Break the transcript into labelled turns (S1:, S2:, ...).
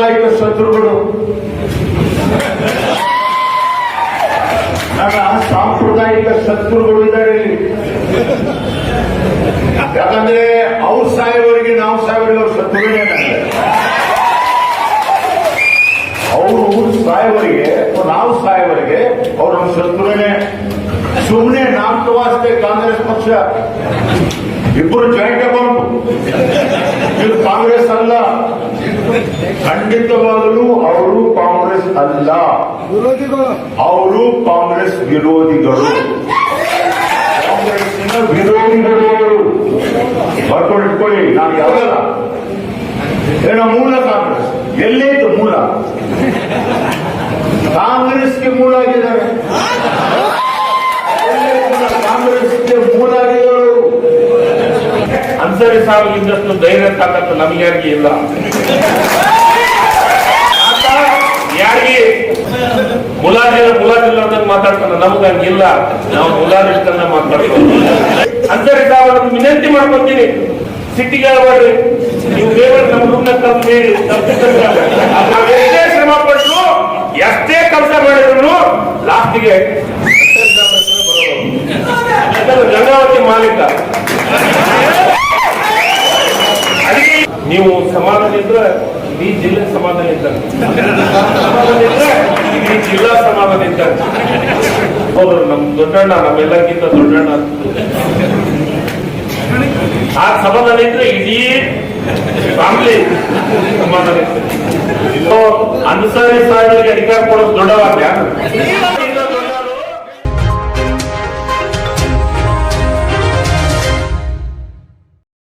S1: ಸಾಂಪ್ರದಾಯಿಕ ಶತ್ರುಗಳು. ಸಾಂಪ್ರದಾಯಿಕ ಶತ್ರುಗಳು ಇದ್ದಾರೆ ಇಲ್ಲಿ. ಯಾಕಂದ್ರೆ ಅವ್ರ ಸಾಹೇಬರಿಗೆ, ನಾವು ಸಾಯೋವರೆಗೆ ಅವ್ರ ಶತ್ರುಗಳೇ ಅವರು ಸಾಹೇಬರಿಗೆ, ನಾವು ಸಾಹೇಬರಿಗೆ ಅವ್ರ ನಮ್ಮ ಶತ್ರುಗಳೇ. ಸುಮ್ಮನೆ ನಾಲ್ಕು ಕಾಂಗ್ರೆಸ್ ಪಕ್ಷ. ಇಬ್ಬರು ಜಾಯಿಂಟ್ ಅಕೌಂಟ್ ಇದು ಕಾಂಗ್ರೆಸ್ ಅಲ್ಲ. ಖಂಡಿತವಾಗಲೂ ಅವರು ಕಾಂಗ್ರೆಸ್ ಅಲ್ಲ. ಅವರು ಕಾಂಗ್ರೆಸ್ ವಿರೋಧಿಗಳು. ಕಾಂಗ್ರೆಸ್ನ ವಿರೋಧಿಗಳು ಅವರು. ಬರ್ಕೊಂಡಿಟ್ಕೊಳ್ಳಿ ನಾನು ಯಾವಲ್ಲ ಏನೋ ಮೂಲ ಕಾಂಗ್ರೆಸ್. ಎಲ್ಲೇ ಮೂಲ. ಕಾಂಗ್ರೆಸ್ಗೆ ಮೂಲ. ಆಗಿದ್ದಾರೆ? ಕಾಂಗ್ರೆಸ್ಗೆ
S2: ಅನ್ಸರಿ ಸಾರ್ವಜನಿಕಷ್ಟು ಧೈರ್ಯ ತಾಕತ್ತು ನಮ್ಗೆ ಯಾರಿಗೆ ಇಲ್ಲ? ಯಾರಿಗೆ? ಮುಲಾಜಿಲ್ಲ ಮುಲಾಜಿಲ್ಲ ಅಂತ ಮಾತಾಡ್ತಾನೆ, ನಮ್ಗೆ ಹಂಗಿಲ್ಲ ನಾವು ಮುಲಾಜಿಷ್ಟನ್ನ ಮಾತಾಡ್ತೀವಿ. ಅನ್ಸರಿ ಸಾವಿರ ವಿನಂತಿ ಮಾಡ್ಕೊಂತೀನಿ. ಸಿಟ್ಟಿಗೆ ನೀವು ದೇವರು ನಮ್ಮ ರೂಮ್ನ ನಾವು ಎಷ್ಟೇ ಶ್ರಮ ಪಟ್ಟು ಎಷ್ಟೇ ಕೆಲಸ ಮಾಡಿದ್ರು ಲಾಸ್ಟಿಗೆ ಗಂಗಾವತಿ ಮಾಲೀಕ. ನೀವು ಸಮಾಧಾನ ಇದ್ರೆ ಇಡೀ ಜಿಲ್ಲೆ ಸಮಾಧಾನ ಇದ್ದಾಗ ಇಡೀ ಜಿಲ್ಲಾ ಸಮಾಧಾನ ಇದ್ದಾಗ ಹೌದು, ನಮ್ ದೊಡ್ಡಣ್ಣ ನಮ್ಮೆಲ್ಲಕ್ಕಿಂತ ದೊಡ್ಡಣ್ಣ ಆ ಸಮಾಧಾನ ಇದ್ರೆ ಇಡೀ ಫ್ಯಾಮಿಲಿ ಸಮಾಧಾನ ಇರ್ತದೆ ಅನುಸರಿಸಿ ಅಧಿಕಾರ ಕೊಡೋದು ದೊಡ್ಡವಾದ